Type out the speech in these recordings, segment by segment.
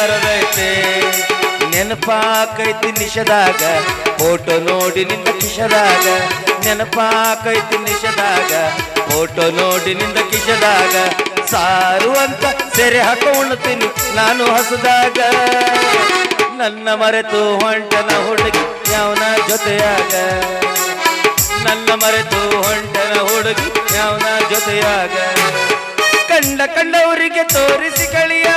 ಕರೆದೈತೆ ನೆನಪಾಕೈತಿ ನಿಷದಾಗ photo ನೋಡಿ ನಿಂದ ಕಿಶದಾಗ. ನೆನಪಾಕೈತಿ ನಿಷದಾಗ photo ನೋಡಿ ನಿಂದ ಕಿಶದಾಗ. ಸಾರು ಅಂತ ಸೆರೆ ಹಾಕ ಉಣ್ತೀನಿ ನಾನು ಹಸದಾಗ. ನನ್ನ ಮರೆತು ಹೊಂಟನ ಹುಡುಗಿ ಯಾವನ ಜೊತೆಯಾಗ. ನನ್ನ ಮರೆತು ಹೊಂಟನ ಹುಡುಗಿ ಯಾವನ ಜೊತೆಯಾಗ. ಕಂಡ ಕಂಡವರಿಗೆ ತೋರಿಸಿ ಕಳಿಯ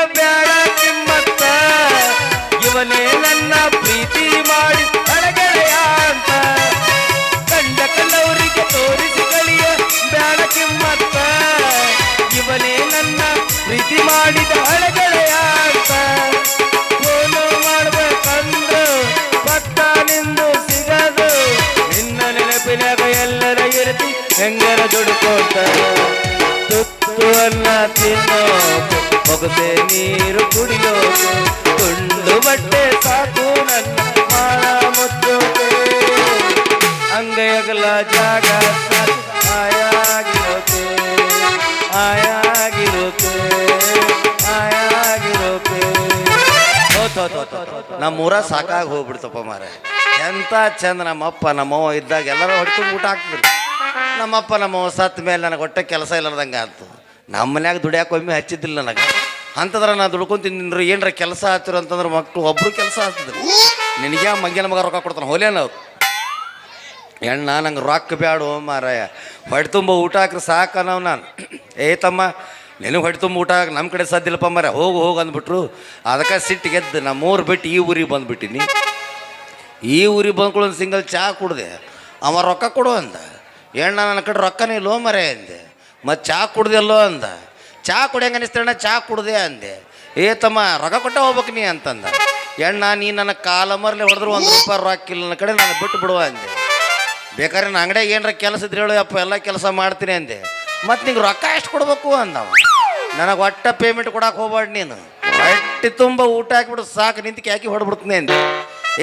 ಹೆಂಗರ ದುಡ್ಕೋತ ತುತ್ತು ಅನ್ನ ತಿನ್ನೋದು ನೀರು ಕುಡಿಯೋದು, ತುಂಡು ಬಟ್ಟೆ ಸಾಕು ನನ್ನ ಮಾಳ ಅಂಗೆ ಅಂಗೈಯಗಲ ಜಾಗ ಆಯಾಗಿರುತ್ತೆ ಆಯಾಗಿರುತ್ತೆ ಹೋತ್. ನಮ್ಮೂರ ಸಾಕಾಗಿ ಹೋಗ್ಬಿಡ್ತಪ್ಪ ಮಾರೆ ಎಂತ ಚಂದ ನಮ್ಮಪ್ಪ, ನಮ್ಮವ್ವ ಇದ್ದಾಗ ಎಲ್ಲರೂ ಹೊಡ್ಕೊಂಡು ಊಟ ಹಾಕ್ತಿದ್ರು. ನಮ್ಮಪ್ಪ ನಮ್ಮ ಸತ್ತ ಮೇಲೆ ನನಗೆ ಹೊಟ್ಟೆ ಕೆಲಸ ಇಲ್ಲದಂಗೆ ಆಯ್ತು ನಮ್ಮ ಮನ್ಯಾಗ ದುಡಿಯಾಕೆ ಒಮ್ಮೆ ಹಚ್ಚಿದ್ದಿಲ್ಲ ನನಗೆ. ಅಂತಂದ್ರೆ ನಾನು ದುಡ್ಕೊಂಡು ತಿಂದ್ರು ಏನರ ಕೆಲಸ ಹಾಕ್ತಿರು ಅಂತಂದ್ರೆ ಮಕ್ಕಳು ಒಬ್ರು ಕೆಲಸ ಹಚ್ತಿದ್ರು ನಿನಗೆ ಮಂಗಿನ ಮಗ ರೊಕ್ಕ ಕೊಡ್ತಾನೆ ಹೋಲೇನ ಅವ್ರು ಎಣ್ಣ, ನಂಗೆ ರೊಕ್ಕ ಬ್ಯಾಡು ಮಾರಾಯ. ಹೊಟ್ಟೆ ತುಂಬ ಊಟ ಹಾಕ್ರಿ, ಸಾಕ ನಾವು ನಾನು. ಏ ತಮ್ಮ, ನಿನಗೆ ಹೊಟ್ಟೆ ತುಂಬ ಊಟ ಹಾಕಿ ನಮ್ಮ ಕಡೆ ಸದ್ದಿಲ್ಲಪ್ಪ ಮಾರ ಹೋಗು ಹೋಗು ಅಂದ್ಬಿಟ್ರು. ಅದಕ್ಕೆ ಸಿಟ್ಟು ಗೆದ್ದು ನಮ್ಮ ಊರು ಬಿಟ್ಟು ಈ ಊರಿಗೆ ಬಂದುಬಿಟ್ಟಿನಿ. ಈ ಊರಿಗೆ ಬಂದ್ಕೊಳ್ಳೋ ಒಂದು ಸಿಂಗಲ್ ಚಹಾ ಕುಡ್ದೆ. ಅವ ರೊಕ್ಕ ಕೊಡು ಅಂದ. ಎಣ್ಣ ನನ್ನ ಕಡೆ ರೊಕ್ಕನೇ ಲೋ ಮರೆ ಅಂದೆ. ಮತ್ತು ಚಾ ಕುಡ್ದೆಲ್ಲೋ ಅಂದ. ಚಾ ಕುಡಿಯಂಗೆ ಅನಿಸ್ತೇಣ್ಣ ಚಾ ಕುಡ್ದೆ ಅಂದೆ. ಏ ತಮ್ಮ, ರೊಕ್ಕ ಕೊಟ್ಟ ಹೋಗ್ಬೇಕು ನೀ ಅಂತಂದ. ಎಣ್ಣ ನೀ ನನ್ನ ಕಾಲ ಮರಲಿ ಹೊಡೆದ್ರು ಒಂದು ರೂಪಾಯಿ ರೊಕ್ಕ ಇಲ್ಲ, ನನ್ನ ಕಡೆ ನಾನು ಬಿಟ್ಟು ಬಿಡುವ ಅಂದೆ. ಬೇಕಾದ್ರೆ ನನ್ನ ಅಂಗಡಿಯಾಗ ಏನಾರ ಕೆಲಸ ಇದ್ರೆ ಹೇಳು ಅಪ್ಪ ಎಲ್ಲ ಕೆಲಸ ಮಾಡ್ತೀನಿ ಅಂದೆ. ಮತ್ತು ನಿಂಗೆ ರೊಕ್ಕ ಎಷ್ಟು ಕೊಡ್ಬೇಕು ಅಂದವ. ನನಗೆ ಒಟ್ಟ ಪೇಮೆಂಟ್ ಕೊಡಕ್ಕೆ ಹೋಗ್ಬಾರ್ದು ನೀನು. ಹೊಟ್ಟೆ ತುಂಬ ಊಟ ಹಾಕಿಬಿಡು ಸಾಕು ನಿಂತು ಹಾಕಿ ಹೊಡ್ಬಿಡ್ತೀನಿ ಅಂದೆ.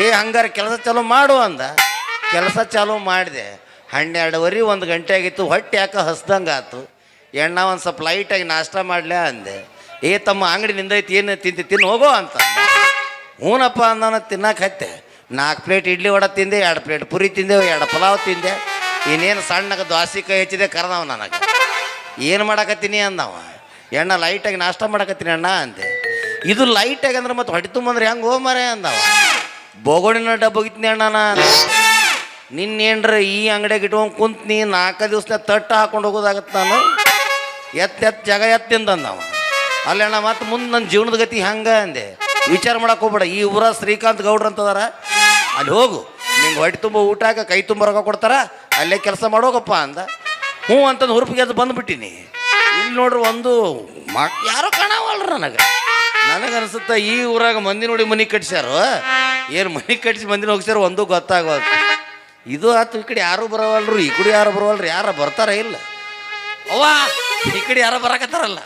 ಏ, ಹಂಗಾರೆ ಕೆಲಸ ಚಾಲೂ ಮಾಡು ಅಂದ. ಕೆಲಸ ಚಾಲೂ ಮಾಡಿದೆ. ಹನ್ನೆರಡುವರೆ ಒಂದು ಗಂಟೆ ಆಗಿತ್ತು ಹೊಟ್ಟೆ ಯಾಕೆ ಹಸ್ದಂಗೆ ಆಯ್ತು ಎಣ್ಣ ಒಂದು ಸ್ವಲ್ಪ ಲೈಟಾಗಿ ನಾಷ್ಟ ಮಾಡ್ಲೇ ಅಂದೆ. ಏ ತಮ್ಮ, ಅಂಗಡಿ ನಿಂದೈತಿ, ಏನು ತಿಂತಿ, ತಿನ್ನು, ಹೋಗೋ ಅಂತ. ಹ್ಞೂನಪ್ಪ ನಾನು ತಿನ್ನಕ್ಕೆ ಹತ್ತೆ. ನಾಲ್ಕು ಪ್ಲೇಟ್ ಇಡ್ಲಿ ವಡ ತಿಂದೆ, ಎರಡು ಪ್ಲೇಟ್ ಪುರಿ ತಿಂದೆ, ಎರಡು ಪಲಾವ್ ತಿಂದೆ. ಇನ್ನೇನು ಸಣ್ಣಗೆ ದ್ವಾಸಿ ಕೈ ಹೆಚ್ಚಿದೆ ಕರೆದವ ನನಗೆ. ಏನು ಮಾಡಕತ್ತೀನಿ ಅಂದವ. ಎಣ್ಣ ಲೈಟಾಗಿ ನಾಷ್ಟ ಮಾಡಕತ್ತೀನಿ ಅಣ್ಣ ಅಂದೆ. ಇದು ಲೈಟಾಗಿ ಅಂದ್ರೆ ಮತ್ತೆ ಹೊಟ್ಟೆ ತುಂಬಂದ್ರೆ ಹೆಂಗೆ ಹೋಗ್ಮರೆ ಮರೆ ಅಂದವ. ಬೋಗೋಣಿನ ಡಬ್ಬೋಗಿತ್ನಿ ಅಣ್ಣ ನಿನ್ನೇನ್ರ ಈ ಅಂಗಡಿಯಾಗ ಇಟ್ಕೊಂಡು ಕುಂತ ನೀ ನಾಲ್ಕು ದಿವಸ ತಟ್ಟ ಹಾಕೊಂಡು ಹೋಗೋದಾಗತ್ತೆ ನಾನು? ಎತ್ತ ಎತ್ತ ಜಾಗ ಅವ ಅಲ್ಲಣ್ಣ ಮತ್ತೆ ಮುಂದೆ ನನ್ನ ಜೀವನದ ಗತಿ ಹಂಗೆ ಅಂದೆ? ವಿಚಾರ ಮಾಡಕ್ಕೆ ಹೋಗ್ಬೇಡ. ಈ ಊರ ಶ್ರೀಕಾಂತ್ ಗೌಡ್ರು ಅಂತದಾರ. ಅಲ್ಲಿ ಹೋಗು. ನಿಂಗೆ ಹೊಟ್ಟೆ ತುಂಬ ಊಟ ಹಾಕ, ಕೈ ತುಂಬ ರೊಕ್ಕ ಕೊಡ್ತಾರ. ಅಲ್ಲೇ ಕೆಲಸ ಮಾಡೋಗಪ್ಪ ಅಂದ. ಹ್ಞೂ ಅಂತಂದು ಹುರುಪಿಗೆ ಅದು ಬಂದ್ಬಿಟ್ಟಿನಿ ಇಲ್ಲಿ ನೋಡ್ರಿ ಒಂದು ಮಕ್ ಯಾರೋ ಕಾಣವಲ್ರ ನನಗೆ. ನನಗೆ ಅನ್ಸುತ್ತೆ ಈ ಊರಾಗ ಮಂದಿ ನೋಡಿ ಮನೆ ಕಟ್ಸ್ಯಾರು? ಏನು ಮನೆ ಕಟ್ಸಿ ಮಂದಿನ ಹೋಗ್ಸ್ಯಾರ ಒಂದು ಗೊತ್ತಾಗೋದು ಇದು ಆತು, ಈ ಕಡೆ ಯಾರು ಬರವಲ್ರು, ಈ ಕಡೆ ಯಾರು ಬರವಲ್ರು, ಯಾರು ಬರ್ತಾರ ಇಲ್ಲ. ಅವ್ವ, ಈ ಕಡೆ ಯಾರು ಬರಾಕತ್ತಾರಲ್ಲ.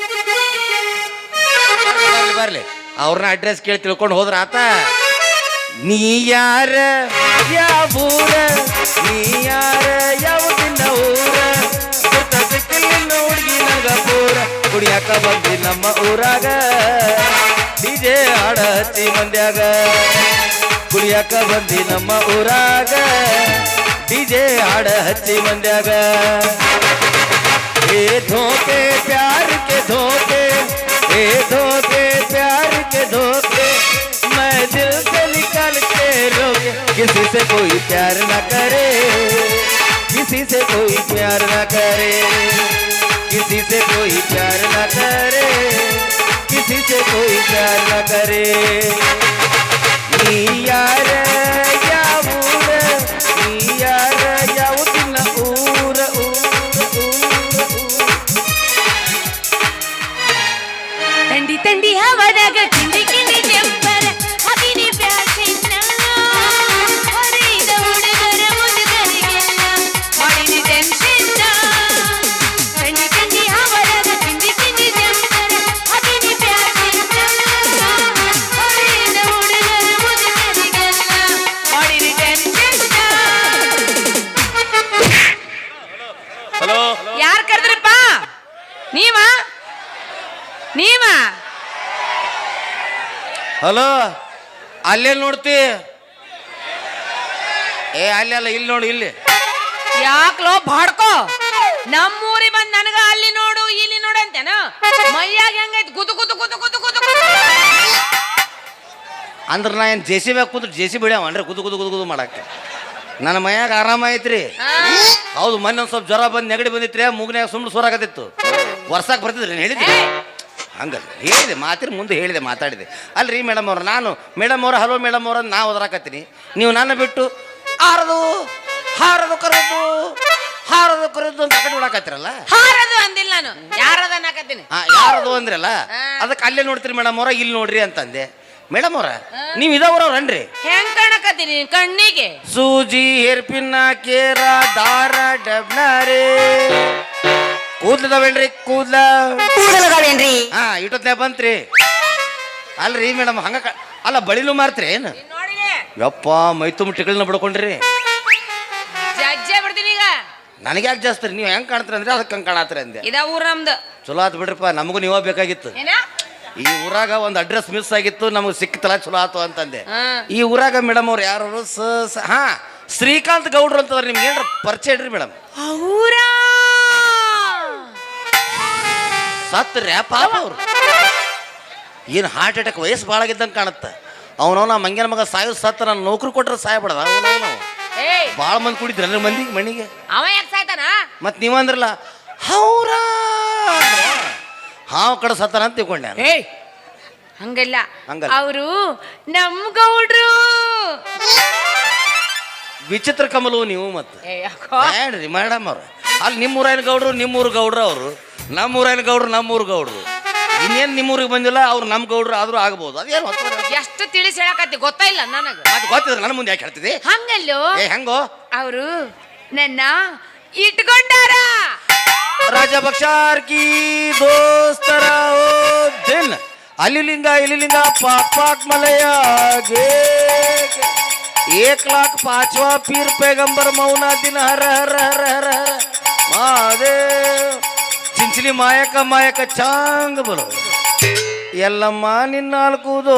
ಬರ್ಲಿ ಅವ್ರನ್ನ ಅಡ್ರೆಸ್ ಕೇಳಿ ತಿಳ್ಕೊಂಡು ಹೋದ್ರ ಆತ, ನೀ ಯಾರ ಯಾವೂರ ನೀ ಯಾರ, ಯಾವ ದಿನ ಊರ? ಹುಡುಗಿ ನಂಗ ಪೂರ ಕುಡಿಯಾಕ ಬಂದಿ ನಮ್ಮ ಊರಾಗ. ಡಿಜೆ ಹಚ್ಚಿ ಮಂದ್ಯಾಗ. ಕುಡಿಯಾಕ ಬಂದಿ ನಮ್ಮ ಊರಾಗ ಡಿಜೆ ಹಾಡ ಹಚ್ಚಿ ಮಂದ್ಯಾಗ ए धोखे प्यार के धोखे ए धोखे प्यार के धोखे मैं दिल से निकल के रोके किसी से कोई प्यार न करे किसी से कोई प्यार न करे किसी से कोई प्यार न करे किसी से कोई प्यार न करे ನೀ ಯಾರ ಯಾವ ಊರ ಯಾರ ಯಾವ ಊರ ಊರ ಊರ ಊರ. ತಂಡಿ ತಂಡಿ ಕಿಂಡಿ ಹಲೋ ಅಲ್ಲೇ ನೋಡ್ತಿ? ಏ ಅಲ್ಲೆಲ್ಲ ಅಲ್ಲ ಇಲ್ಲಿ ನೋಡು ಇಲ್ಲಿ. ಯಾಕಲೋ ಬಾಡ್ಕೋ ನಮ್ಮೂರಿ ಬಂದ್ ನನಗ ಅಲ್ಲಿ ನೋಡು ಇಲ್ಲಿ ನೋಡು ಅಂತೇನ? ಮೈಯಾಗ ಹೆಂಗೈತ್? ಗುದು ಗುದು ಗುದು ಗುದು ಗುದು. ಅಂದ್ರೆ ನಾ ಏನು ಜೆ ಸಿ ಬಿ ಕೂತ್ರು ಜೆ ಸಿ ಬಿಡ್ಯಾವ ಅಂದ್ರೆ ಗುದು ಗುದು ಗುದು ಮಾಡಕ್ಕೆ. ನನ್ನ ಮೈಯಾಗ ಆರಾಮ ಐತ್ರಿ. ಹೌದು ಮೊನ್ನೆ ಒಂದು ಸ್ವಲ್ಪ ಜ್ವರ ಬಂದು ನೆಗಡಿ ಬಂದಿತ್ರಿ ಮೂಗ್ನ್ಯಾಗ ಸುಮ್ಮನೆ ಸೋರಾಕತ್ತಿತ್ತು. ವರ್ಷಕ್ಕೆ ಬರ್ತಿದ್ರಿ ಹೇಳಿದ್ರಿ? ಹಂಗಲ್ಲ. ಹೇಳಿದೆ ಮಾತಿನ ಮುಂದೆ ಹೇಳಿದೆ ಮಾತಾಡಿದೆ. ಅಲ್ರಿ ಮೇಡಮ್ ಅವ್ರು ನಾನು ಮೇಡಮ್ ಅವ್ರು ಹಲೋ ಮೇಡಮ್ ಅವ್ರ ನಾ ಒದರಾಕತ್ತೀನಿ. ನೀವು ನನ್ನ ಬಿಟ್ಟು ಹಾರದು ಹಾರದು ಕರೆದು ಹಾರದು ಕರೆದು ಅಂತ ಕಡೆ ಬಿಡಾಕತ್ತಿರಲ್ಲ? ಹಾರದು ಅಂದಿಲ್ಲ ನಾನು. ಯಾರದು ಹಾ ಯಾರದು ಅಂದ್ರಲ್ಲ? ಅದಕ್ಕೆ ಅಲ್ಲೇ ನೋಡ್ತೀರಿ ಮೇಡಮ್ ಅವ್ರ ಇಲ್ಲಿ ನೋಡ್ರಿ ಅಂತಂದೆ. ಮೇಡಮ್ ಅವ್ರ ನೀವು ಇದಾವ್ರವ್ರನ್ರಿ ಹೆಂಗ್ ಕಾಣಕತ್ತೀನಿ ಕಣ್ಣಿಗೆ? ಸೂಜಿ ಹೇರ್ಪಿನ್ನ ಕೇರ ದಾರ ಡಬ್ನಾರೆ. ಕೂದ್ಲದವೇನ್ರಿ? ಕೂದ್ಲ. ಹಾ ಇಟ್ಟೊತ್ನ್ಯಾಗ ಬಂತ್ರಿ. ಅಲ್ರಿ ಮೇಡಮ್ ಹಂಗ ಕ- ಅಲ್ಲ ಬಳಿಲು ಮಾರ್ತ್ರಿ ಏನು? ಯಪ್ಪ ಮೈ ತುಂಬ ಟಿಕಳನ್ನ ಬಿಡ್ಕೊಂಡ್ರಿ. ಜಜ್ಜೆ ಬಿಡ್ತೀನಿ ಈಗ. ನನಗೆ ಯಾಕೆ ಜಾಸ್ತಿ ನೀವು ಹೆಂಗ್ ಕಾಣ್ತೀರ ಅಂದ್ರೆ ಅದಕ್ಕೆ ಹಂಗೆ ಕಾಣತ್ರಿ ಅಂದೆ. ಇದ ಊರ್ ನಮ್ದು. ಚಲೋ ಆತು ಬಿಡ್ರಿಪ್ಪ ನಮಗೂ ನೀವ ಬೇಕಾಗಿತ್ತು. ಏನ? ಈ ಊರಾಗ ಒಂದು ಅಡ್ರೆಸ್ ಮಿಸ್ ಆಗಿತ್ತು ನಮಗೆ ಸಿಕ್ತಲ್ಲ ಚಲೋ ಆತು ಅಂತಂದೆ. ಹಾ. ಈ ಊರಾಗ ಮೇಡಮ್ ಅವ್ರು ಯಾರು? ಸ ಸ- ಹಾ ಶ್ರೀಕಾಂತ್ ಗೌಡ್ರು ಅಂತಂದ್ರೆ ನಿಮ್ಗೆ ಏನ್ರ ಪರಿಚಯ ಇಡ್ರಿ ಮೇಡಮ್. ಅವರ ಸತ್ರಿ ಪಾಪ ಅವ್ರು. ಏನು ಹಾರ್ಟ್ ಅಟ್ಯಾಕ್ ವಯಸ್ಸು ಭಾಳ ಆಗಿದ್ದಂಗೆ ಕಾಣುತ್ತೆ. ಅವನವನ ಮಂಗ್ಯನ ಮಗ ಸಾಯ್ ಸತ್ತ ನನ್ನ ನೌಕರಿ ಕೊಟ್ರೆ ಸಾಯಬಾರ್ದ. ಅವನವನು. ಏಯ್. ಭಾಳ ಮಂದಿ ಕುಡಿದ್ರ ಅಂದ್ರೆ ಮಂದಿಗೆ ಮಣಿಗೆ ಅವ ಯಾಕೆ ಸಾಯ್ತಾನ? ಮತ್ತು ನೀವಂದ್ರಲ್ಲ ಹೌರ ಹಾವು ಕಡೆ ಸತ್ತಾನ ಅಂತ ತಿಳ್ಕೊಂಡೆ ನಾನು. ಏಯ್. ಹಂಗಲ್ಲ. ಹಂಗಲ್ಲ. ಅವರು ನಮ್ ಗೌಡ್ರು. ವಿಚಿತ್ರ ಕಮಲು ನೀವು ಮತ್ತೆ ಏ ಯಾಕೋ. ಬೇಡ್ರಿ ಮೇಡಮ್ ಅವ್ರು. ಅಲ್ಲಿ ನಿಮ್ಮೂರಾಯನ ಗೌಡ್ರು ನಿಮ್ಮೂರು ಗೌಡ್ರು ಅವರು ನಮ್ಮೂರಾಯನ ಗೌಡ್ರು ನಮ್ಮೂರು ಗೌಡ್ರು ಇನ್ನೇನು ನಿಮ್ಮೂರಿಗೆ ಬಂದಿಲ್ಲ ಅವ್ರು ನಮ್ಮ ಗೌಡ್ರು ಆದರೂ ಆಗ್ಬೋದು ಅದೇನು ಹೊತ್ತು ಎಷ್ಟು ತಿಳಿಸಿ ಹೇಳಕತ್ತಿ ಗೊತ್ತಾ ಇಲ್ಲ ನನಗ ಅದು ಗೊತ್ತಿದ್ರೆ ನನ್ನ ಮುಂದೆ ಯಾಕೆ ಹೇಳ್ತಿದ್ದೆ ಹಂಗಲ್ಲೋ ಏ ಹೆಂಗೋ ಅವರು ನನ್ನ ಇಟ್ಕೊಂಡಾರ ರಾಜ ಬಕ್ಷಾರ್ ಕಿ ದೋಸ್ತರ ಓ ದಿನ್ ಅಲ್ಲಿ ಲಿಂಗ ಇಲ್ಲಿ ಲಿಂಗ ಪಾಕ್ ಪಾಕ್ ಮಲಯ ಗೆ एक लाख पांचवा पीर पैगंबर मौना दिन हर हर हर हर हर ಮಾದೇವ್ ಚಿಂಚಲಿ ಮಾಯಕ ಮಾಯಕ ಚಾಂಗ್ ಬರೋ. ಎಲ್ಲಮ್ಮ ನಿನ್ನ ಅಲ್ಕುದು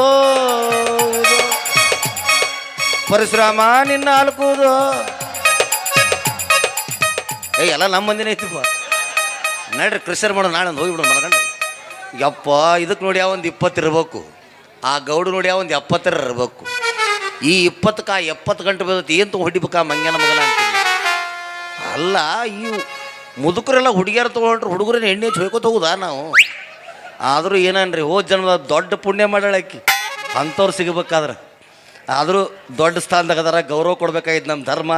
ಪರಶುರಾಮ ನಿನ್ನ ಅಲ್ಕುದು ಏ ಎಲ್ಲ ನಮ್ಮ ಮಂದಿನ ಐತಿಪ್ಪ ನಡ್ರಿ ಕೃಷರ್ ಮಾಡೋಣ ನಾಳೆ ಒಂದು ಹೋಗಿಬಿಡೋಣ ಮನಗಂಡ. ಯಪ್ಪ ಇದಕ್ಕೆ ನೋಡಿ ಒಂದು ಇಪ್ಪತ್ತು ಇರಬೇಕು. ಆ ಗೌಡ ನೋಡಿ ಒಂದು ಎಪ್ಪತ್ತರ ಇರಬೇಕು. ಈ ಇಪ್ಪತ್ತಕ್ಕೆ ಎಪ್ಪತ್ತು ಗಂಟೆ ಬೀಳುತ್ತೆ, ಏನು ಹೊಡಿಬೇಕಾ ಮಂಗ್ಯಾನ ಮಗನ ಅಂತ ಅಲ್ಲ, ಇವು ಮುದುಕರೆಲ್ಲ ಹುಡುಗಿಯರು ತೊಗೊಂಡ್ರೆ ಹುಡುಗರನ್ನ ಎಣ್ಣೆ ಹಚ್ಚಿ ಹೋಯ್ಕೋತ ಹೋಗುದಾ ನಾವು? ಆದರೂ ಏನನ್ರಿ ಓ ಜನ್ಮದ ದೊಡ್ಡ ಪುಣ್ಯ ಮಾಡಳಕ್ಕಿ ಅಂಥವ್ರು ಸಿಗಬೇಕಾದ್ರೆ. ಆದರೂ ದೊಡ್ಡ ಸ್ಥಾನದಾಗ ಅದಾರ ಗೌರವ ಕೊಡಬೇಕಾಗಿದ್ದು ನಮ್ಮ ಧರ್ಮ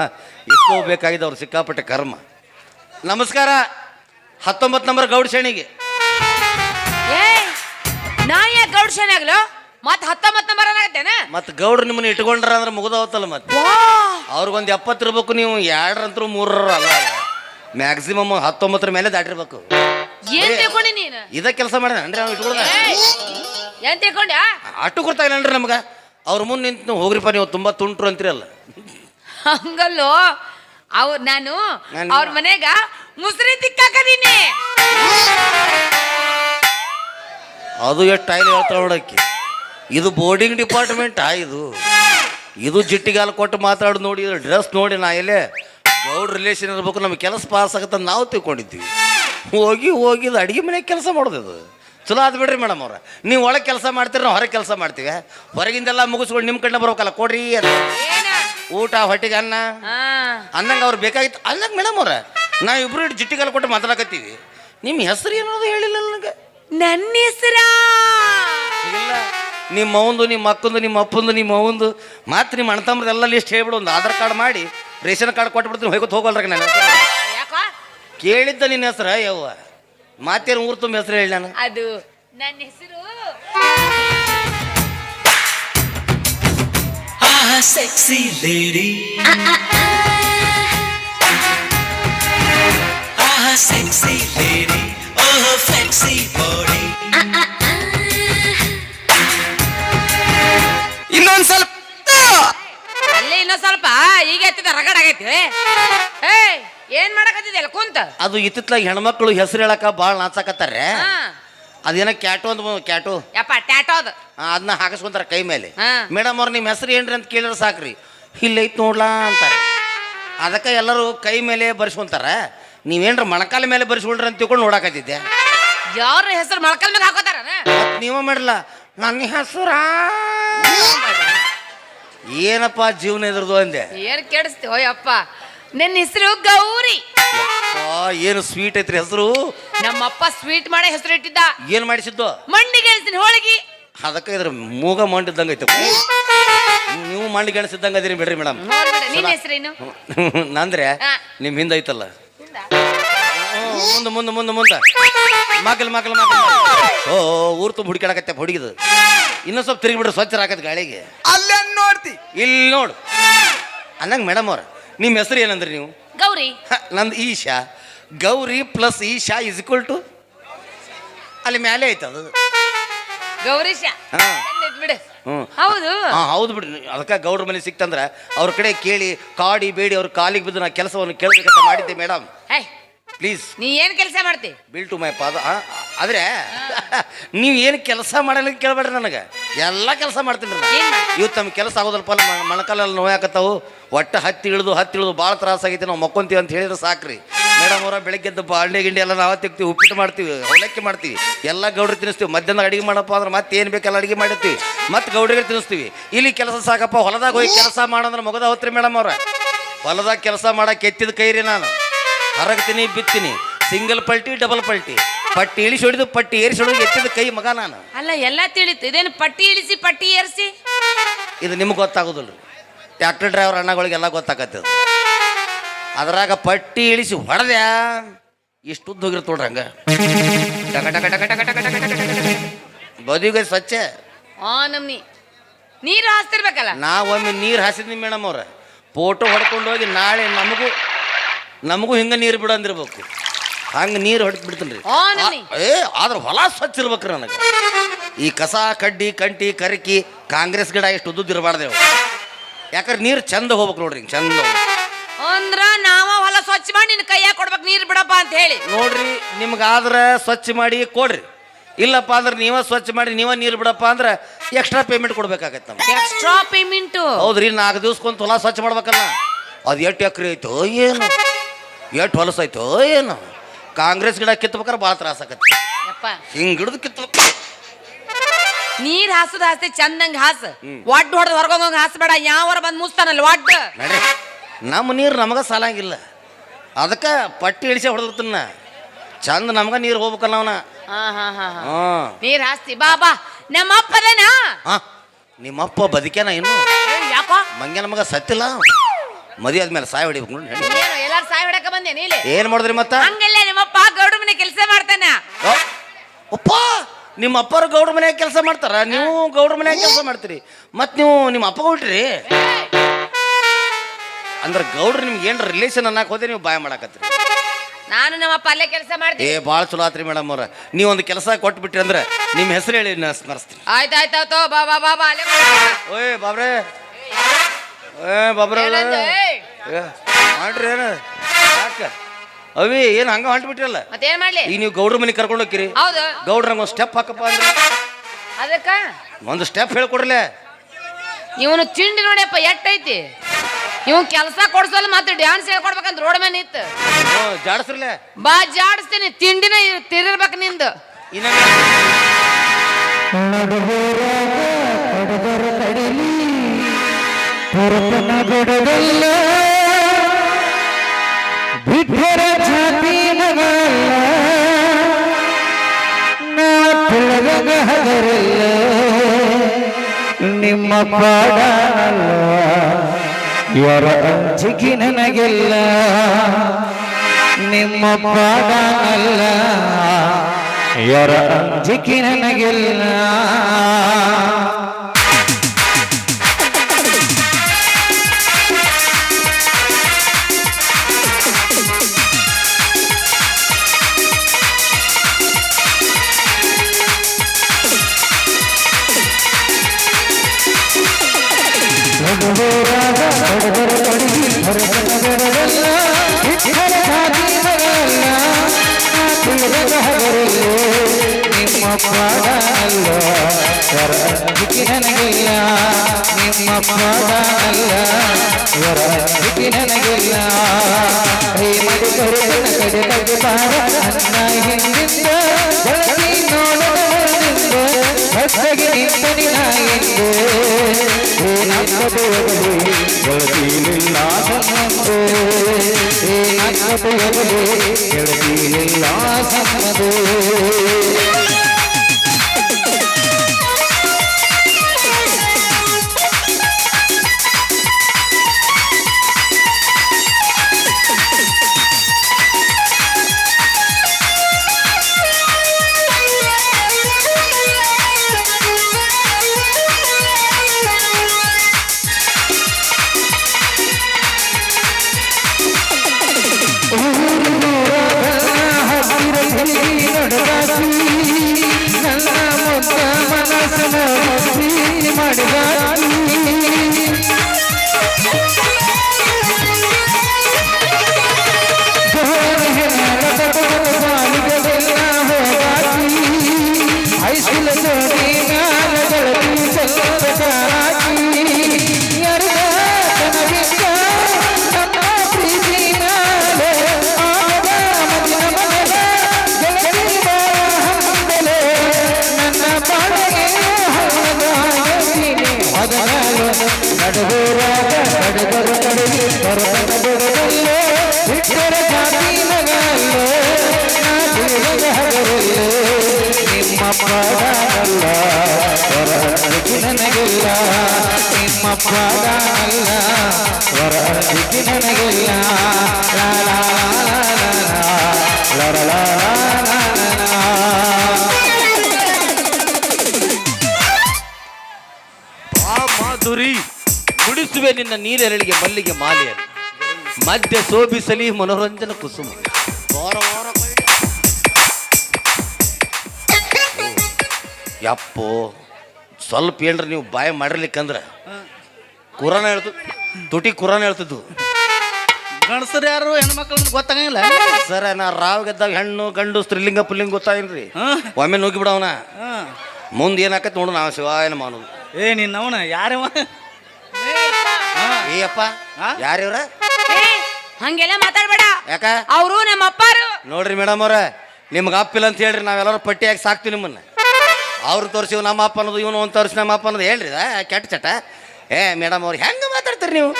ಇಸ್ಕೋಬೇಕಾಗಿದ್ದು ಅವ್ರು ಸಿಕ್ಕಾಪಟ್ಟೆ ಕರ್ಮ. ನಮಸ್ಕಾರ ಹತ್ತೊಂಬತ್ತು ನಂಬರ್ ಗೌಡ ಶೇಣಿಗೆ. ನಾ ಯಾಕೆ ಗೌಡ್ ಆಗ್ಲು? ಮತ್ತೆ ಹತ್ತೊಂಬತ್ತು ನಂಬರ್ ಆಗತ್ತೇನ ಮತ್ತು ಗೌಡ್ರು ನಿಮ್ಮನ್ನ ಇಟ್ಕೊಂಡ್ರ ಅಂದ್ರೆ ಮುಗಿದವತ್ತಲ್ಲ ಮತ್ತೆ. ಅವ್ರಿಗೊಂದು ಎಪ್ಪತ್ತು ಇರ್ಬೇಕು ನೀವು ಎರಡರಂತರೂ ಮೂರರ ಅಲ್ಲ ಮ್ಯಾಕ್ಸಿಮಮ್ ಹತ್ತೊಂಬತ್ತರ ಮೇಲೆ ದಾಟಿರ್ಬೇಕು. ಏನ್ ತಿಳ್ಕೊಂಡಿ ನೀನು? ಇದ ಕೆಲಸ ಮಾಡ್ಯಾನ್ರಿ ಅಂದ್ರೆ ಇಟ್ಕೊಳ್ದ. ಏನ್ ತಿಳ್ಕೊಂಡ್ಯಾ? ಅಷ್ಟು ಗೊತ್ತಾಗಿಲ್ಲನ್ರಿ ನಮ್ಗೆ. ಅವ್ರ ಮುಂದೆ ನಿಂತು ಹೋಗ್ರಿಪ್ಪ ನೀವು ತುಂಬಾ ತುಂಟ್ರು ಅಂತೀರಲ್ಲ ಹಂಗಲ್ಲೋ? ಅವ್ರ ನಾನು ನಾನು- ಅವ್ರ ಮನೆಗ ಮುಸ್ರಿ ತಿಕ್ಕಾಕದೀನಿ. ಅದು ಎಷ್ಟು ಟೈಲ್ ಹೇಳ್ತಾಳೆ ನೋಡಕ್ಕೆ ಇದು ಬೋರ್ಡಿಂಗ್ ಡಿಪಾರ್ಟ್ಮೆಂಟಾ ಇದು. ಇದು ಜಿಟ್ಟಿಗಾಲ ಕೊಟ್ಟು ಮಾತಾಡೋದು ನೋಡಿ ಡ್ರೆಸ್ ನೋಡಿ ನಾ ಎಲ್ಲೇ ಗೌಡ್ ರಿಲೇಷನ್ ಇರ್ಬೇಕು ನಮ್ಗೆ ಕೆಲಸ ಪಾಸ್ ಆಗುತ್ತೆ ನಾವು ತಿಳ್ಕೊಂಡಿದ್ವಿ. ಹೋಗಿ ಹೋಗಿ ಇದು ಅಡುಗೆ ಮನೆಗೆ ಕೆಲಸ ಮಾಡೋದು ಅದು ಚಲೋ ಆದ್ ಬಿಡ್ರಿ ಮೇಡಮ್ ಅವ್ರ. ನೀವು ಒಳಗೆ ಕೆಲಸ ಮಾಡ್ತೀರಿ ನಾವು ಹೊರಗೆ ಕೆಲಸ ಮಾಡ್ತೀವಿ. ಹೊರಗಿಂದೆಲ್ಲ ಮುಗಿಸ್ಕೊಂಡು ನಿಮ್ಮ ಕಡೆ ಬರ್ಬೇಕಲ್ಲ ಕೊಡ್ರಿ ಅಂತ ಊಟ ಹೊಟ್ಟೆಗೆ ಅನ್ನ. ಅನ್ನಂಗೆ ಅವ್ರು ಬೇಕಾಗಿತ್ತು. ಅನ್ನಂಗೆ ಮೇಡಮ್ ಅವ್ರ ನಾವು ಇಬ್ರು ಇಟ್ಟು ಜಿಟ್ಟಿಗೆಲ್ಲ ಕೊಟ್ಟು ಮಾತಾಡಕತ್ತೀವಿ. ನಿಮ್ಮ ಹೆಸರು ಏನೋದು ಹೇಳಿಲ್ಲ ನನಗೆ? ನನ್ನ ಹೆಸರ? ಇಲ್ಲ. ನಿಮ್ಮ ಅವಂದು ನಿಮ್ಮ ಅಕ್ಕಂದು ನಿಮ್ಮ ಅಪ್ಪಂದು ನಿಮ್ಮ ಅವಂದು ಮಾತ್ರ ನಿಮ್ಮ ಅಣ್ಣ ತಮ್ಮದೆಲ್ಲ ಲಿಸ್ಟ್ ಹೇಳ್ಬಿಡು ಒಂದು ಆಧಾರ್ ಕಾರ್ಡ್ ಮಾಡಿ. ರೇಷನ್ ಕಾರ್ಡ್ ಕೊಟ್ಬಿಡ್ತೀನಿ ಹೋಗೋದು ಹೋಗಲ್ರಿ ನಾನು. ಹೆಸರು ಯಾಕೋ? ಕೇಳಿದ್ದ ನಿನ್ನ ಹೆಸರು ಯವ್ವ. ಮಾತೇನು ಊರು ತುಂಬ ಹೆಸರು ಹೇಳಿ ನಾನು. ಅದು ನನ್ನ ಹೆಸರು. Sexy lady sexy lady oh flexi body ಇನ್ನೊಂದು ಸ್ವಲ್ಪ ಇನ್ನೊಂದ್ ಸ್ವಲ್ಪ ಈಗ ಎತ್ತಿದ ರಗಡ ಆಗೈತಿ. ಏ ಏನ್ ಮಾಡಕತ್ತಿದ್ಯಲ್ಲ ಕುಂತ? ಅದು ಇತ್ತಿತ್ತಲಾಗ ಹೆಣ್ಮಕ್ಳು ಹೆಸರು ಹೇಳಕ ಭಾಳ ನಾಚಕತ್ತಾರೆ ಹಾ. ಅದೇನ ಕ್ಯಾಟೋ ಅಂತ ಬಂದು ಟ್ಯಾಟೋ ಯಪ್ಪ ಟ್ಯಾಟೋದು ಅದನ್ನ ಹಾಕಿಸ್ಕೊಂತಾರ ಕೈ ಮೇಲೆ. ಹಾ. ಮೇಡಮ್ ಅವ್ರು ನಿಮ್ಮ ಹೆಸರು ಏನ್ರಿ ಅಂತ ಕೇಳಿದ್ರೆ ಸಾಕ್ರಿ. ಇಲ್ಲೈತ್ ನೋಡ್ಲಾ ಅಂತಾರೆ. ಅದಕ್ಕೆ ಎಲ್ಲರೂ ಕೈ ಮೇಲೆ ಬರ್ಸ್ಕೊಂತಾರ. ನೀವೇನ್ರ ಮೊಣಕಾಲ ಮೇಲೆ ಬರ್ಸ್ಕೊಳ್ರಿ ಅಂತ ತಿಳ್ಕೊಂಡು ನೋಡಕತ್ತಿದ್ದೆ. ಯಾರ ಹೆಸರು ಮೊಳಕಲ್ ಮೇಲೆ ಹಾಕೋತಾರ ನೀವ ಮಾಡಲ್ಲ ನನ್ನ ಹೆಸರ? ಏನಪ್ಪ ಜೀವನ ಇದ್ರದ್ದು ಅಂದೆ? ಏನ್ ಕೆಡಿಸ್ತೀವೋ ಅಪ್ಪ ನಿನ್ನ ಹೆಸರು ಗೌರಿ. ಆ, ಏನು ಸ್ವೀಟ್ ಐತ್ರಿ ಹೆಸರು? ನಮ್ಮಪ್ಪ ಸ್ವೀಟ್ ಮಾಡೇ ಹೆಸರು ಇಟ್ಟಿದ್ದ. ಏನು ಮಾಡಿಸಿದ್ದು? ಮಂಡಿ ಗೆಣಸಿನ ಹೋಳಿಗೆ. ಅದಕ್ಕೆ ಇದ್ರ ಮೂಗ ಮಂಡಿದ್ದಂಗೆ ಐತೆ. ನೀವು ಮಂಡಿ ಗೆಣಸಿದ್ದಂಗೆ ಅದೀರಿ ಬಿಡ್ರಿ ಮೇಡಮ್ ನೋಡ್ಬಿಡ ನಿನ್ನ ಹೆಸರೇನು? ನಂದ್ರೆ ಹಾ. ನಿಮ್ಮ ಹಿಂದೆ ಐತಲ್ಲ. ಹ್ಮ್, ಮುಂದೆ ಮುಂದೆ ಮುಂದೆ ಮುಂದೆ. ಮಗಲ್ ಮಗಲ್ ಮಗಲ್ ಓ ಊರು ತುಂಬ ಹುಡುಕಾಡಕತ್ತೆ ಹುಡುಗಿದು. ಇನ್ನೂ ಸ್ವಲ್ಪ ತಿರುಗಿ ಬಿಡ್ರಿ ಸ್ವಚ್ಛ ಹಾಕತ್ ಗಾಳಿಗೆ. ಅಲ್ಲೇ ನೋಡ್ತಿ. ಇಲ್ಲಿ ನೋಡು. ಅನ್ನಂಗೆ ಮೇಡಮ್ ಅವ್ರ. ನಿಮ್ಮ ಹೆಸರು ಏನಂದ್ರಿ ನೀವು? ಗೌರಿ. ಹ, ನಂದು Isha. Gauri plus Isha is equal to ಅಲ್ಲಿ ಮೇಲೆ ಐತೆ ಅದು. ಗೌರೀಶ ಹಾ. ಹಾಂ ಬಿಡು. ಹೌದು. ಹಾಂ ಹೌದು ಬಿಡಿ. ಅದಕ್ಕೆ ಗೌಡ್ರ ಮನೆ ಸಿಕ್ತಂದ್ರೆ ಅವ್ರ ಕಡೆ ಕೇಳಿ ಕಾಡಿ ಬೇಡಿ ಅವ್ರ ಕಾಲಿಗೆ ಬಿದ್ದು ನಾ ಕೆಲಸವನ್ನು ಕೇಳಬೇಕಂತ ಮಾಡಿದ್ದೆ ಮೇಡಮ್ ಹೇ ಪ್ಲೀಸ್ ನೀ ಏನ್ ಕೆಲಸ ಮಾಡ್ತಿ? ಬಿಲ್ ಟು ಮೈ ಪಾದ ಆದ್ರೆ ನೀವು ಏನು ಕೆಲಸ ಮಾಡಲ್ಲ ಕೇಳಬೇಡ್ರಿ ನನಗೆ. ಎಲ್ಲ ಕೆಲಸ ಮಾಡ್ತೀನಿ? ಇವತ್ತು ತಮ್ಮ ಕೆಲಸ ಆಗೋದಲ್ಪ ಮಣಕಾಲಲ್ಲಿ ಮೊಣಕಾಲಲ್ಲಿ ನೋಯಾಕತ್ತಾವು ಒಟ್ಟು ಹತ್ತಿ ಇಳಿದು ಹತ್ತಿ ಇಳಿದು ಭಾಳ ತ್ರಾಸ ಆಗೈತಿ ನಾವು ಮಕ್ಕೊಂತೀವಿ ಅಂತ ಹೇಳಿದ್ರೆ ಸಾಕ್ರಿ. ಮೇಡಮ್ ಅವರ ಬೆಳಗ್ಗೆ ಎದ್ದು ಬಾಂಡೆ ಗಿಂಡಿ ಎಲ್ಲ ನಾವು ತೆಗ್ತೀವಿ ಉಪ್ಪಿಟ್ಟು ಮಾಡ್ತೀವಿ ಅವಲಕ್ಕಿ ಮಾಡ್ತೀವಿ. ಎಲ್ಲ ಗೌಡ್ರಿಗೆ ತಿನ್ನಿಸ್ತೀವಿ. ಮಧ್ಯಾಹ್ನ ಅಡಿಗೆ ಮಾಡಪ್ಪ ಅಂದ್ರೆ ಮತ್ತೆ ಏನು ಬೇಕೆಲ್ಲ ಅಡಿಗೆ ಮಾಡಿರ್ತೀವಿ. ಮತ್ತೆ ಗೌಡ್ರಿಗೆ ತಿನ್ನಿಸ್ತೀವಿ. ಇಲ್ಲಿ ಕೆಲಸ ಸಾಕಪ್ಪ ಹೊಲದಾಗ ಹೋಗಿ ಕೆಲಸ ಮಾಡಂದ್ರೆ ಮಗದ ಹೋತ್ರಿ ಮೇಡಮ್ ಅವ್ರ. ಹೊಲದಾಗ ಕೆಲಸ ಮಾಡಕ್ಕೆ ಎತ್ತಿದ ಕೈ ರೀ ನಾನು. ಹರಗ್ತೀನಿ ಬಿತ್ತೀನಿ. ಸಿಂಗಲ್ ಪಲ್ಟಿ ಡಬಲ್ ಪಲ್ಟಿ. ಪಟ್ಟಿ ಇಳಿಸಿ ಹೊಡೆದು ಪಟ್ಟಿ ಏರಿಸಿ ಹೊಡಿದು ಎತ್ತಿದ ಕೈ ಮಗ ನಾನು. ಅಲ್ಲ ಎಲ್ಲ ತಿಳಿತು. ಇದೇನು ಪಟ್ಟಿ ಇಳಿಸಿ ಪಟ್ಟಿ ಏರಿಸಿ? ಇದು ನಿಮ್ಗೆ ಗೊತ್ತಾಗೋದಿಲ್ಲ ಟ್ಯಾಕ್ಟರ್ ಡ್ರೈವರ್ ಅಣ್ಣಗಳಿಗೆಲ್ಲ ಗೊತ್ತಾಗತ್ತೆ ಅದು. ಅದ್ರಾಗ ಪಟ್ಟಿ ಇಳಿಸಿ ಹೊಡೆದ್ಯಾ ಇಷ್ಟು ಉದ್ದ ಹೋಗಿರ್ತ ನೋಡ್ರಿ ಹಂಗ. ಟಕ ಟಕ ಟಕ ಟಕ ಟಕ ಟಕ ಟಕ ಟಕ ಟಕ. ಬದಿಗೆ ಸ್ವಚ್ಛ. ಆ ನಮ್ನಿ. ನೀರು ಹಾಸ್ತಿರ್ಬೇಕಲ್ಲ? ನಾವೊಮ್ಮೆ ನೀರು ಹಾಸಿದ್ನಿ ಮೇಡಮ್ ಅವ್ರ. ಫೋಟೋ ಹೊಡ್ಕೊಂಡು ಹೋಗಿ ನಾಳೆ ನಮಗೂ ನಮಗೂ ಹಿಂಗೆ ನೀರು ಬಿಡು ಅಂದಿರ್ಬೇಕು. ಹಂಗೆ ನೀರು ಹೊಡೆದು ಬಿಡ್ತೀನಿ ರೀ. ಆ ಏ ಆದ್ರೆ ಹೊಲ ಸ್ವಚ್ಛ ಇರ್ಬೇಕ್ರಿ ನನಗೆ. ಈ ಕಸ ಕಡ್ಡಿ ಕಂಟಿ ಕರಕಿ ಕಾಂಗ್ರೆಸ್ ಗಿಡ ಎಷ್ಟು ಉದ್ದುದ್ದು ಇರಬಾರ್ದೇವು ಯಾಕಂದ್ರೆ ನೀರು ಚಂದ ಹೋಗ್ಬೇಕು ನೋಡ್ರಿ ಹಿಂಗ್ ಚಂದ ಹೋಗ್ಬೇಕು. ಅಂದ್ರ ನಾವ ಹೊಲ ಸ್ವಚ್ಛ ಮಾಡಿ ನಿನ್ನ ಕೈಯಾಗ ಕೊಡ್ಬೇಕು ನೀರು ಬಿಡಪ್ಪ ಅಂತ ಹೇಳಿ. ನೋಡ್ರಿ ನಿಮ್ಗಾದ್ರೆ ಸ್ವಚ್ಛ ಮಾಡಿ ಕೊಡ್ರಿ. ಇಲ್ಲಪ್ಪ ಅಂದ್ರೆ ನೀವೇ ಸ್ವಚ್ಛ ಮಾಡಿ ನೀವ ನೀರು ಬಿಡಪ್ಪ ಅಂದ್ರೆ ಎಕ್ಸ್ಟ್ರಾ ಪೇಮೆಂಟ್ ಕೊಡ್ಬೇಕಾಗತ್ತೆ ನಮ್ಗೆ. ಎಕ್ಸ್ಟ್ರಾ ಪೇಮೆಂಟ್ ಹೌದ್ರಿ ನಾಲ್ಕು ದಿವ್ಸಕ್ಕೊಂದು ಹೊಲ ಸ್ವಚ್ಛ ಮಾಡ್ಬೇಕಲ್ಲ. ಅದು ಎಷ್ಟು ಎಕರೆ ಐತೋ ಏನು. ಎಷ್ಟು ಹೊಲಸಾಯ್ತೋ ಏನು? ಕಾಂಗ್ರೆಸ್ ಗಿಡ ಕಿತ್ಬೇಕಾರೆ ಭಾಳ ತ್ರಾಸ ಆಗತ್ತೆ ಯಪ್ಪ. ಹಿಂಗೆ ಹಿಡಿದು ಕಿತ್ತ ನೀರ್ ಹಾಸುದ ಹಾಸ್ತಿ ಚಂದಂಗ ಹಾಸ. ಒಡ್ ಹೊಡೆದ್ ಹೊರಗೋಗ ಹಾಸ್ಬೇಡ ಯಾವರ ಬಂದ್ ಮುಸ್ತಾನಲ್ಲ ಒಡ್ ನಡಿ ನಮ್ಮ ನೀರು ನಮಗೆ ಸಾಲಂಗಿಲ್ಲ. ಅದಕ್ಕೆ ಪಟ್ಟಿ ಇಳಿಸಿ ಹೊಡೆದಿರ್ತನ ಚಂದ ನಮ್ಗೆ ನೀರು ಹೋಗ್ಬೇಕಲ್ಲ ಅವನ. ಹಾ ನೀರ್ ಹಾಸ್ತಿ ಬಾ ಬಾ. ನಮ್ಮ ಅಪ್ಪದೇನ ಹಾಂ. ನಿಮ್ಮಪ್ಪ ಬದುಕೇನ ಇನ್ನು? ಯಾಕೋ? ಮಂಗ್ಯ ನಮಗ ಸತ್ತಿಲ್ಲ. ಮದಿ ಆದ್ಮೇಲೆ ಸಾಯ ಹೊಡಿಬೇಕು ನೋಡಿ ಎಲ್ಲಾರು ಸಾಯ್ ಹೊಡಕ ಬಂದೇನಿ ಇಲ್ಲಿ ಏನು ಮಾಡಿದ್ರಿ ಮತ್ತ? ಹಂಗಲ್ಲ ನಿಮ್ಮಪ್ಪ ಗೌಡ ಮನೆ ಕೆಲಸ ಮಾಡ್ತಾನ. ಓ, ಅಪ್ಪ ನಿಮ್ಮ ಅಪ್ಪರು ಗೌಡ್ರ ಮನ್ಯಾಗ ಕೆಲಸ ಮಾಡ್ತಾರ? ನೀವು ಗೌಡ್ರ ಮನ್ಯಾಗ ಕೆಲಸ ಮಾಡ್ತೀರಿ. ಮತ್ ನೀವು ನಿಮ್ಮ ಅಪ್ಪ ಹುಟ್ರಿ ಅಂದ್ರೆ ಗೌಡ್ರು ನಿಮ್ಗೆ ಏನು ರಿಲೇಷನ್ ಅನ್ನಕ್ ಹೋದ್ರೆ ನೀವು ಬಾಯ್ ಮಾಡಕತ್ತೀರಿ. ನಾನು ನಮ್ಮಪ್ಪ ಅಲ್ಲೇ ಕೆಲಸ ಏ ಬಾಳ ಭಾಳ ಚಲೋ ಆತ್ರಿ ಮೇಡಮ್ ಅವ್ರ. ನೀವು ಒಂದು ಕೆಲಸ ಕೊಟ್ಬಿಟ್ರಿ ಅಂದ್ರೆ ನಿಮ್ಮ ಹೆಸರು ಹೇಳಿ ನಾ ಸ್ಮರಿಸ್ತೀನಿ. ಆಯ್ತು ಆಯ್ತಾಯ್ತು ಬಾ ಬಾ ಬಾ ಬಾ ಅಲ್ಲೇ ಓಯ್ ಬಾಬ್ರೆ. ಏ ಬಾಬ್ರೆ ಏನಂದೆ? ಏ, ಮಾಡ್ರಿ ಏನು ಯಾಕೆ? ಅವಿ ಏನು ಹಂಗ ಹೊಂಟ್ಬಿಟ್ರಲ್ಲ? ಮತ್ತೇನ್ ಮಾಡ್ಲಿ? ಈಗ ನೀವು ಗೌಡ್ರ ಮನೆ ಕರ್ಕೊಂಡು ಹೋಗ್ತೀರಿ. ಹೌದು. ಗೌಡ್ರ ಒಂದು ಸ್ಟೆಪ್ ಹಾಕಪ್ಪ ಅಂದ್ರೆ? ಅದಕ್ಕ? ಒಂದು ಸ್ಟೆಪ್ ಹೇಳ್ಕೊಡ್ರಲೆ? ಇವನು ತಿಂಡಿ ನೋಡಿಯಪ್ಪ ಎಟ್ಟೈತಿ? ಇವ್ ಕೆಲಸ ಕೊಡ್ಸಲ್ಲ ಮತ್ತೆ ಡ್ಯಾನ್ಸ್ ಹೇಳ್ಕೊಡ್ಬೇಕಂತ ರೋಡ್ ಮೇಲೆ ಇತ್ತು ಹ್ಞೂ ಜಾಡಸ್ರಲೆ? ಬಾ ಜಾಡಿಸ್ತೀನಿ. ತಿಂಡಿನ ತಿರ್ಬೇಕು ನಿಂದು. ಇನ್ನ ಪುರುಷನ ಬಿಡದಲ್ಲ. ವಿಠರ ಜಾತಿನ ಹದರಲ್ಲ. ನಿಮ್ಮ ಪಾಡಲ್ಲ ಯಾರ ಅಂಜಿಗೆ ನನಗೆಲ್ಲ. ನಿಮ್ಮ ಪಾಡಲ್ಲ ಯಾರ ಅಂಜಿಗೆ ನನಗೆಲ್ಲ. ಪಾಡಲ್ಲ ವರದಿಗೆ ನನಗಿಲ್ಲ ನಿಮ್ಮ ಪಾಡಲ್ಲ ವರದಿಗೆ ನನಗಿಲ್ಲ ಹೇ ಮಧುಕರೆ ಕಡೆ ಬಾರ ಅನ್ನ ಹಿಂದಿಂದ. ಬೆಳಗಿ ನೋಡೋದಿಂದ ಬಸ್ಸಗೆ ನಿಂತ ನಿನಾಗಿದ್ದೆ ಹೇ ನಮ್ಮ ದೇವರೇ ಹೇ ನಮ್ಮ ದೇವರೇ ಬೆಳಗಿಲಿಲ್ಲ ನನಗಿಲ್ಲ ಮಾಧುರಿ, ಮುಡಿಸುವೆ ನಿನ್ನ ನೀರೆರಳಿಗೆ ಮಲ್ಲಿಗೆ ಮಾಲೆಯ ಮಧ್ಯ ಶೋಭಿಸಲಿ ಮನೋರಂಜನ ಕುಸುಮ. ಯಪ್ಪೋ, ಸ್ವಲ್ಪ ಏನ್ರಿ ನೀವು ಬಾಯ ಮಾಡಿರ್ಲಿಕ್ಕಂದ್ರೆ. ಕುರಾನ ಹೇಳ್ತು ತುಟಿ ಕುರಾನ ಹೇಳ್ತಿದ್ದು. ಗಂಡಸರು ಯಾರು ಹೆಣ್ಮಕ್ಳು ಗೊತ್ತಾಗಂಗಿಲ್ಲ? ಸರ ನಾ ರಾವ್ ಗೆದ್ದಾಗ ಹೆಣ್ಣು ಗಂಡು ಸ್ತ್ರೀಲಿಂಗ ಪುಲ್ಲಿಂಗ ಗೊತ್ತಾಗಿನ್ರಿ. ಒಮ್ಮೆ ನುಗ್ಗಿ ಬಿಡವನ ಹಾಂ. ಮುಂದೆ ಏನಾಕತ್ ನೋಡು ನಾವು ಶಿವಾಯನ ಮಾಡೋದು ಏ ನಿನ್ನವನ ಯಾರವ ಏ ಅಪ್ಪ ಹಾ? ಯಾರಿವ್ರ ಏ, ಹಂಗೆಲ್ಲ ಮಾತಾಡ್ಬೇಡ. ಯಾಕ? ಅವರು ನಮ್ಮ ಅಪ್ಪಾರು. ನೋಡ್ರಿ ಮೇಡಮ್ ಅವ್ರ ನಿಮ್ಗೆ ಅಪ್ಪಿಲ್ಲ ಅಂತ ಹೇಳ್ರಿ ನಾವೆಲ್ಲರೂ ಪಟ್ಟಿಯಾಗಿ ಸಾಕ್ತೀವಿ ನಿಮ್ಮನ್ನ. ಅವ್ರು ತೋರಿಸಿ ನಮ್ಮ ಅಪ್ಪ ಅನ್ನೋದು ಇವನು ಒಂದು ತೋರಿಸಿ ನಮ್ಮ ಅಪ್ಪ ಅನ್ನೋದು ಹೇಳ್ರಿ ಆ, ಕೆಟ್ಟ ಚಟ. ಏ ಮೇಡಮ್ ಅವ್ರು ಹೆಂಗ ಮಾತಾಡ್ತೀರಿ ನೀವು?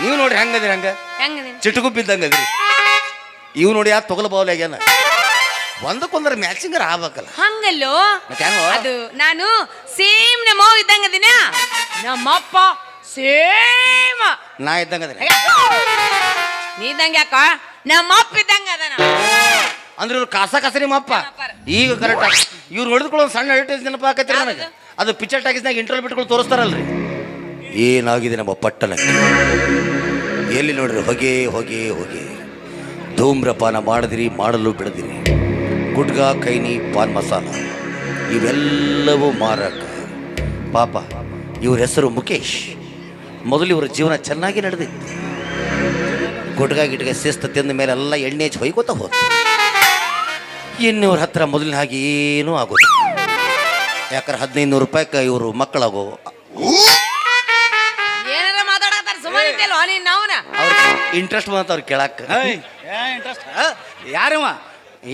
ನೀವು ನೋಡ್ರಿ ಹೆಂಗದ್ರಿ ಹಂಗ? ಹೆಂಗದೀನಿ? ಚಿಟುಗುಪ್ಪಿದ್ದಂಗೆ ಅದ್ರಿ ಇವ್ ನೋಡಿ ಯಾರು ತೊಗಲು ಆಗ್ಯಾನ. ಒಂದಕ್ಕೊಂದ್ರ ಮ್ಯಾಚಿಂಗ್ ಆಗ್ಬೇಕಲ್ಲ. ಹಂಗಲ್ಲೋ? ಮತ್ತೆ ಹೆಂಗೋ? ಅದು ನಾನು ಸೇಮ್ ನಮ್ಮ ಅವ್ವ ಇದ್ದಂಗದಿನ? ನಮ್ಮಪ್ಪ ಸೇಮ್. ನಾ ಇದ್ದಂಗದ್ರಿ. ನೀ ಇದ್ದಂಗೆ ಯಾಕ? ನಮ್ಮಪ್ಪ ಇದ್ದಂಗ ಅದನ. ಅಂದ್ರೆ ಇವ್ರು ಕಾಸ ಕಾಸ ನಿಮ್ಮ ಅಪ್ಪ? ಈಗ ಕರೆಕ್ಟ್ ಇವ್ರು ಹೊಡೆದ್ಕೊಳ್ಳೋ ಸಣ್ಣ ಅಡ್ವರ್ಟೈಸ್ ನೆನಪು ಹಾಕತ್ರಿ ನನಗೆ? ಅದು ಪಿಕ್ಚರ್ ಟಾಕೀಸ್ನಾಗ ಇಂಟರ್ವ್ಯೂ ಬಿಟ್ಕೊಂಡು ತೋರಿಸ್ತಾರಲ್ರಿ. ಏನಾಗಿದೆ ನಮ್ಮ ಪಟ್ಟಣಕ್ಕೆ? ಎಲ್ಲಿ ನೋಡ್ರಿ ಹೊಗೆ ಹೊಗೆ ಹೊಗೆ. ಧೂಮ್ರಪಾನ ಮಾಡಿದಿರಿ, ಮಾಡಲು ಬಿಡದಿರಿ. ಗುಡ್ಗ, ಕೈನಿ ಪಾನ್ ಮಸಾಲ ಇವೆಲ್ಲವೂ ಮಾರಕ. ಪಾಪ, ಇವ್ರ ಹೆಸರು ಮುಖೇಶ್ ಮೊದಲು ಇವರ ಜೀವನ ಚೆನ್ನಾಗಿ ನಡೆದಿತ್ತು. ಗುಟ್ಗಾ ಗಿಟ್ಗ ಶಿಸ್ತು ತಿಂದ ಮೇಲೆ ಎಲ್ಲ ಎಣ್ಣೆ ಹಚ್ಚಿ ಹೊಯ್ಕೋತ ಹೋದ ಇನ್ನೂರ ಹತ್ರ ಮೊದಲಿನ ಹಾಗೆ ಏನೂ ಆಗೋದು ಯಾಕಂದ್ರೆ ಹದಿನೈದು ನೂರು ರೂಪಾಯಿಗೆ ಇವರು ಮಕ್ಕಳಾಗೋ ಇಂಟ್ರೆಸ್ಟ್ ಬಂತ ಅವ್ರು ಕೇಳಕ್ಕೆ ಇಂಟ್ರೆಸ್ಟ್ ಯಾರವ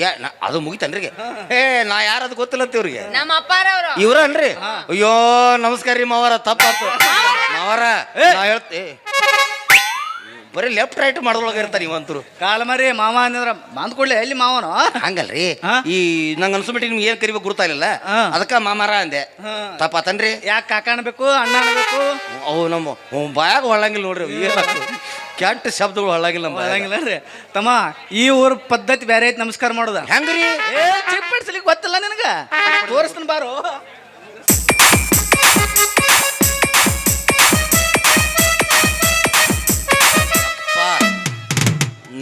ಯಾ ಅದು ಮುಗಿತನ್ರಿಗೆ ಏ ನಾ ಯಾರದು ಗೊತ್ತಿಲ್ಲ ಅಂತ ಇವ್ರಿಗೆ. ನಮ್ಮ ಅಪ್ಪಾರವ್ರು. ಇವ್ರನ್ರಿ ಅಯ್ಯೋ ನಮಸ್ಕಾರ ರೀ ಮಾವರ ತಪ್ಪಾತು. ಮಾವರ? ನಾ ಹೇಳ್ತಿ ಬರೀ ಲೆಫ್ಟ್ ರೈಟ್ ಮಾಡೋದ್ರೊಳಗೆ ಇರ್ತಾರೆ ಇವಂತರು. ಕಾಲ ಮರಿ ಮಾವ ಅಂದ್ರ ಬಂದ್ ಕೂಡ್ಲೆ ಎಲ್ಲಿ ಮಾವನು? ಹಂಗಲ್ರಿ? ಈ ನಂಗೆ ಅನ್ಸ್ಬಿಟ್ಟು ನಿಮ್ಗೆ ಏನ್ ಕರಿಬೇಕು ಗುರ್ತಾಯಿಲ್ಲ ಅದಕ್ಕೆ ಮಾಮಾರ ಅಂದೆ. ತಪ್ಪ ತಪ್ಪಾತನ್ರಿ? ಯಾಕೆ ಕಾಕಾಣಬೇಕು ಅನ್ಬೇಕು ಅಣ್ಣ ಅನ್ಬೇಕು ಅವು ನಮ್ಮ ಬಾಯಾಗ ಹೊಳ್ಳಂಗಿಲ್ಲ ನೋಡ್ರಿ ಏನಾಗ್ತದೆ ಕೆಟ್ಟ ಶಬ್ದಗಳು ಹಾಳಾಗಿಲ್ಲ ನಮ್ಮ. ಹಂಗಿಲ್ಲ ರೀ. ತಮ್ಮ ಈ ಊರ ಪದ್ಧತಿ ಬೇರೆ ಐತಿ ನಮಸ್ಕಾರ ಮಾಡೋದ. ಹೆಂಗ್ರಿ? ಏ ಚಿಪ್ ಬಿಡ್ಸಲಿಕ್ಕೆ ಗೊತ್ತಿಲ್ಲ ನಿನಗ? ತೋರಿಸ್ತೀನಿ ಬಾರು.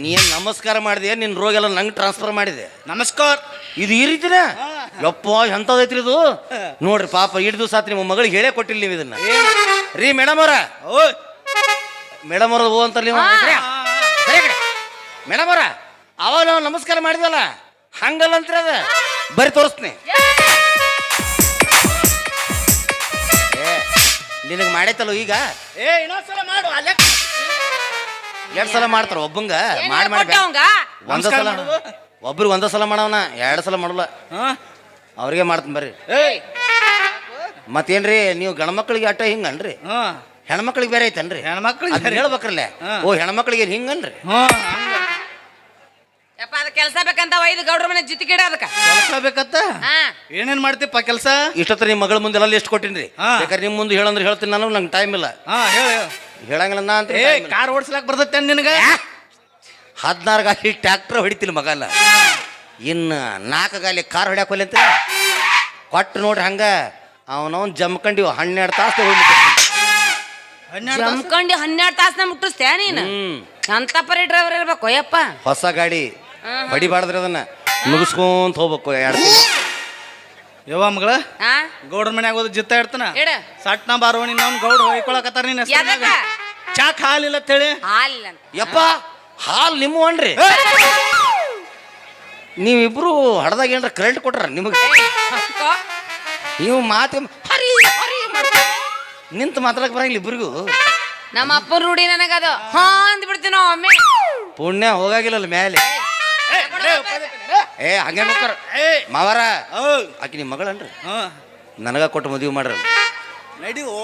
ನೀನ್ ನಮಸ್ಕಾರ ಮಾಡಿದೆ ನಿನ್ ರೋಗ ಎಲ್ಲ ನಂಗೆ ಟ್ರಾನ್ಸ್ಫರ್ ಮಾಡಿದೆ. ನಮಸ್ಕಾರ. ಇದು ಈ ರೀತಿನ? ಯಪ್ಪ ಎಂತದೈತ್ರಿ ಇದು? ನೋಡ್ರಿ ಪಾಪ ಇಡ್ ದಿವಸ ನಿಮ್ಮ ಮಗಳಿಗೆ ಹೇಳೇ ಕೊಟ್ಟಿಲ್ಲ ನೀವು ಇದನ್ನ. ರೀ ಮೇಡಮ್ ಅವ್ರ. ಓಯ್. ಮೇಡಮ್ ಅವ್ರ ಹೂ. ಮೇಡಮ್ ಅವ್ರ ಅವಾಗ ನಾವು ನಮಸ್ಕಾರ ಮಾಡಿದ್ವಲ್ಲ? ಹಂಗಲ್ಲ ಅಂತ ಬರಿ ತೋರಿಸ್ತೀನಿ. ನಿನಗೆ ಮಾಡೈತಲ್ಲ ಈಗ? ಏ ಇನ್ನೊಂದ್ಸಲ ಮಾಡು ಎರಡ್ ಸಲ ಮಾಡ್ತಾರ ಒಬ್ಬಂಗ. ಮಾಡಿ ಮಾಡಿ ಒಂದ ಸಲ ಒಬ್ರಿಗೆ ಒಂದ ಸಲ ಮಾಡವನ ಎರಡು ಸಲ ಮಾಡಲ್ಲ. ಅವ್ರಿಗೆ ಮಾಡ್ತೀನಿ ಬರ್ರಿ. ಮತ್ತೇನ್ರಿ ನೀವು ಗಂಡ್ಮಕ್ಳಿಗೆ ಅಟ್ಟ ಹಿಂಗನ್ರಿ? ಹೆಣ್ಮಕ್ಳಿಗೆ ಬೇರೆ ಐತನ್ರಿ? ಹೆಣ್ಮಕ್ಳಿಗೆ ಅದ್ನ ಬೇರೆ. ಹೇಳ್ಬೇಕ್ರಲ್ಲ. ಹಾ. ಓ ಹೆಣ್ಮಕ್ಳಿಗೆ ಹಿಂಗನ್ರಿ? ಹ್ಮ್ ಯಪ್ಪ ಅದ ಕೆಲಸ ಬೇಕಂತ ಒಯ್ದು ಗೌಡ್ರ ಮನೆ ಜೊತೆ ಗಿಡ ಅದಕ್ಕ. ಕೆಲಸ ಬೇಕತ್ತ? ಹಾ. ಏನೇನ್ ಮಾಡ್ತೀಪ್ಪ ಕೆಲಸ? ಇಷ್ಟೊತ್ತರ ನಿಮ್ಮ ಮಗಳ ಮುಂದೆ ಎಲ್ಲ ಎಷ್ಟು ಕೊಟ್ಟಿನ್ರಿ. ಹಾ. ಬೇಕಾದ್ರೆ ನಿಮ್ಮ ಮುಂದೆ ಹೇಳಂದ್ರೆ ಹೇಳ್ತೀನಿ ನಾನು ನಂಗೆ ಟೈಮ್ ಇಲ್ಲ. ಹಾ ಹೇಳ ಹೇಳಂಗಿಲ್ಲ ನಾ ಅಂತ ಏ ಕಾರ್ ಓಡಿಸ್ಲಾಕ್ ಬರ್ತೈತೆ ನಿನಗ? ಹದಿನಾರು ಗಾಲಿ ಟ್ರ್ಯಾಕ್ಟರ್ ಹೊಡಿತಿಲ್ಲ ಮಗಲ್ಲ ಇನ್ನು ನಾಲ್ಕು ಗಾಲಿ ಕಾರ್ ಹೊಡ್ಯಾಕ ಹೋಲಿ ಅಂತ ಕೊಟ್ಟು ನೋಡ್ರಿ ಹಂಗ. ಅವನವನ್ ಜಮ್ಕಂಡಿವ್ ಹನ್ನೆರಡು ತಾಸು ತಾಸು? ಜಮ್ಕಂಡಿ ಹನ್ನೆರಡು ತಾಸನ ಮುಟ್ಟಿಸ್ತೇ ನೀನು? ಅಂತ ಪರಿ ಡ್ರೈವರ್ ಇರ್ಬೇಕು ಅಯ್ಯಪ್ಪ. ಹೊಸ ಗಾಡಿ. ಬಡಿಬಾರ್ದ್ರಿ ಅದನ್ನ ಮುಗಿಸ್ಕೊಂತ ಹೋಗ್ಬೇಕು ಎರಡು ಯವ್ವ ಮಗಳ ಗೌಡರ ಗೌಡ್ರ ಮನ್ಯಾಗ ಹೋದ್ ಜಿತ್ತ ಇಡ್ತಾನ? ಇಡ. ಸಟ್ನ ಬಾರೋ ನಿನ್ನ ಗೌಡ ಹೊಯ್ಕೊಳಕತ್ತಾರ ನೀನ್? ಚಾಕ್ ಹಾಲಿಲ್ಲ ಅಂತೇಳಿ. ಹಾಲಿಲ್ಲ ಅಂತ. ಯಪ್ಪ ಹಾಲು ನಿಮ್ಮವನ್ರಿ ನೀವಿಬ್ರು ಹಡದಾಗ ಏನ್ರ ಕರೆಂಟ್ ಕೊಟ್ರ ನಿಮಗೆ? ನೀವು ಮಾತು ನಿಂತು ಮಾತಾಡಕ್ ಬರಂಗಿಲ್ಲ ಇಬ್ರಿಗೂ. ನಮ್ಮ ಅಪ್ಪನ ರೂಢಿ ನನಗದು. ಹಾ ಅಂದ್ಬಿಡ್ತೀನಿ ನಾವು ಒಮ್ಮೆ. ಪುಣ್ಯ ಹೋಗಾಗಿಲ್ಲಲ್ಲ ಮೇಲೆ ಏ ಹಂಗೆ ಮಕ್ಕಳ. ಏ ಮಾವಾರ. ಆಕಿ ನಿಮ್ಮ ಮಗಳನ್ರಿ. ಹಾ. ನನಗ ಕೊಟ್ಟು ಮದುವೆ ಮಾಡ್ರಿ. ನಡಿ ಓ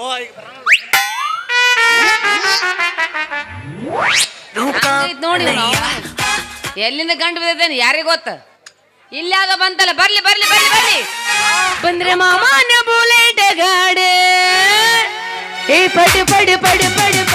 ನೋಡಿ ನಾವು. ಎಲ್ಲಿಂದ ಗಂಡು ಬಿದ್ದೇನೆ ಯಾರಿಗೆ ಗೊತ್ತ? ಇಲ್ಲಾಗ ಬಂತಲ್ಲ ಬರ್ಲಿ ಬರ್ಲಿ ಬರ್ಲಿ ಬರ್ಲಿ. ಬಂದ್ರೆ ಮಾಮಾನ ಬುಲೆಟ್ ಗಾಡಿ. ಏ ಪಡಿ ಪಡಿ ಪಡಿ ಪಡಿ